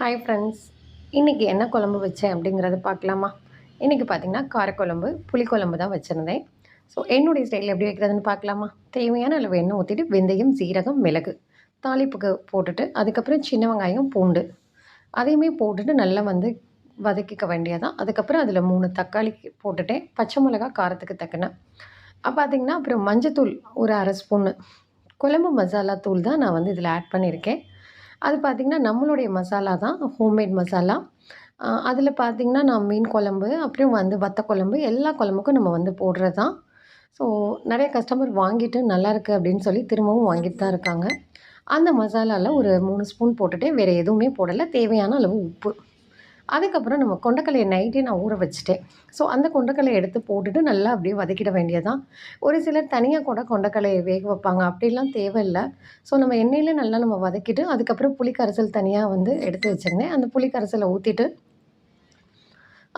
Hi friends இன்றைக்கி என்ன குழம்பு வச்சேன் அப்படிங்கிறத பார்க்கலாமா? இன்றைக்கி பார்த்திங்கன்னா காரக்குழம்பு புளிக்குழம்பு தான் வச்சுருந்தேன். ஸோ என்னுடைய ஸ்டைலில் எப்படி வைக்கிறதுன்னு பார்க்கலாமா? தேவையான அளவு எண்ணெய் ஊற்றிட்டு வெந்தயம் சீரகம் மிளகு தாளிப்புக்கு போட்டுட்டு அதுக்கப்புறம் சின்ன வெங்காயம் பூண்டு அதையுமே போட்டுட்டு நல்லா வந்து வதக்கிக்க வேண்டியதான் அதுக்கப்புறம் அதில் மூணு தக்காளி போட்டுட்டேன். பச்சை மிளகா காரத்துக்கு தக்கன. பார்த்திங்கன்னா அப்புறம் மஞ்சத்தூள் ஒரு அரை ஸ்பூன்னு குழம்பு மசாலா தூள் தான் நான் வந்து இதில் ஆட் பண்ணியிருக்கேன். அது பார்த்திங்கன்னா நம்மளுடைய மசாலா தான் ஹோம்மேட் மசாலா. அதில் பார்த்திங்கன்னா நான் மீன் குழம்பு அப்புறம் வந்து வத்த குழம்பு எல்லா குழம்புக்கும் நம்ம வந்து போடுறது தான் ஸோ நிறைய கஸ்டமர் வாங்கிட்டு நல்லாயிருக்கு அப்படின்னு சொல்லி திரும்பவும் வாங்கிட்டு தான் இருக்காங்க. அந்த மசாலாவில் ஒரு மூணு ஸ்பூன் போட்டுட்டு வேறு எதுவுமே போடலை. தேவையான அளவு உப்பு. அதுக்கப்புறம் நம்ம கொண்டக்கலையை நைட்டே நான் ஊற வச்சுட்டேன். ஸோ அந்த கொண்டக்கலையை எடுத்து போட்டுட்டு நல்லா அப்படியே வதக்கிட வேண்டியதான் ஒரு சிலர் தனியாக கூட கொண்டக்கலையை வேக வைப்பாங்க. அப்படிலாம் தேவையில்லை. ஸோ நம்ம எண்ணெயில் நல்லா நம்ம வதக்கிட்டு அதுக்கப்புறம் புளி கரைசல் தனியாக வந்து எடுத்து வச்சுருந்தேன். அந்த புளி கரைசலை ஊற்றிட்டு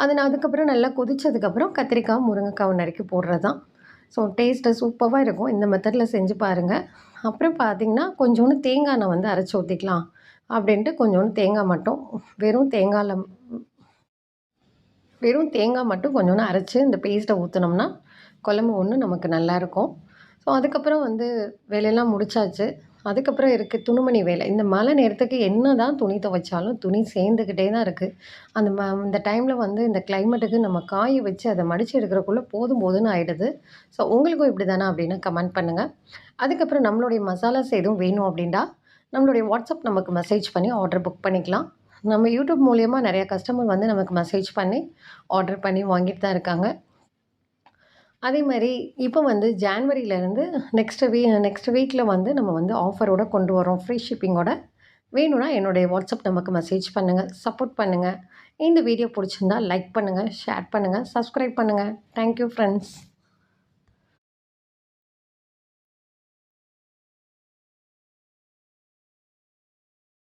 அது நான் அதுக்கப்புறம் நல்லா கொதித்ததுக்கப்புறம் கத்திரிக்காய் முருங்கைக்காய் நறுக்கி போடுறது தான் ஸோ டேஸ்ட்டு சூப்பராக இருக்கும். இந்த மெத்தடில் செஞ்சு பாருங்கள் அப்புறம் பார்த்திங்கன்னா கொஞ்சோண்டு தேங்காய் நான் வந்து அரைச்சி ஊற்றிக்கலாம் அப்படின்ட்டு கொஞ்சோண்டு தேங்காய் மட்டும் வெறும் தேங்காயில் வெறும் தேங்காய் மட்டும் கொஞ்சோண்டு அரைச்சி இந்த பேஸ்ட்டை ஊற்றினோம்னா குழம்பு ஒன்று நமக்கு நல்லாயிருக்கும் ஸோ அதுக்கப்புறம் வந்து வேலையெல்லாம் முடிச்சாச்சு. அதுக்கப்புறம் இருக்குது துணிமணி வேலை. இந்த மழை நேரத்துக்கு என்ன தான் துணி துவைச்சாலும் துணி சேர்ந்துக்கிட்டே தான் இருக்குது அந்த ம இந்த டைமில் வந்து இந்த கிளைமேட்டுக்கு நம்ம காய வச்சு அதை மடித்து எடுக்கிறக்குள்ளே போதும் போதுன்னு ஆகிடுது ஸோ உங்களுக்கும் இப்படி தானே அப்படின்னு கமெண்ட் பண்ணுங்கள் அதுக்கப்புறம் நம்மளுடைய மசாலாஸ் எதுவும் வேணும் அப்படின்டா நம்மளுடைய வாட்ஸ்அப் நமக்கு மெசேஜ் பண்ணி ஆர்டர் புக் பண்ணிக்கலாம். நம்ம யூடியூப் மூலயமா நிறையா கஸ்டமர் வந்து நமக்கு மெசேஜ் பண்ணி ஆர்டர் பண்ணி வாங்கிட்டு தான் இருக்காங்க. அதே மாதிரி இப்போ வந்து ஜான்வரியிலேருந்து நெக்ஸ்ட் வீ நெக்ஸ்ட் வீக்கில் வந்து நம்ம வந்து ஆஃபரோடு கொண்டு வரோம் ஃப்ரீ ஷிப்பிங்கோட வேணும்னா என்னுடைய வாட்ஸ்அப் நமக்கு மெசேஜ் பண்ணுங்கள் சப்போர்ட் பண்ணுங்கள் இந்த வீடியோ பிடிச்சிருந்தா லைக் பண்ணுங்கள் ஷேர் பண்ணுங்கள் சப்ஸ்கிரைப் பண்ணுங்கள் தேங்க்யூ ஃப்ரெண்ட்ஸ்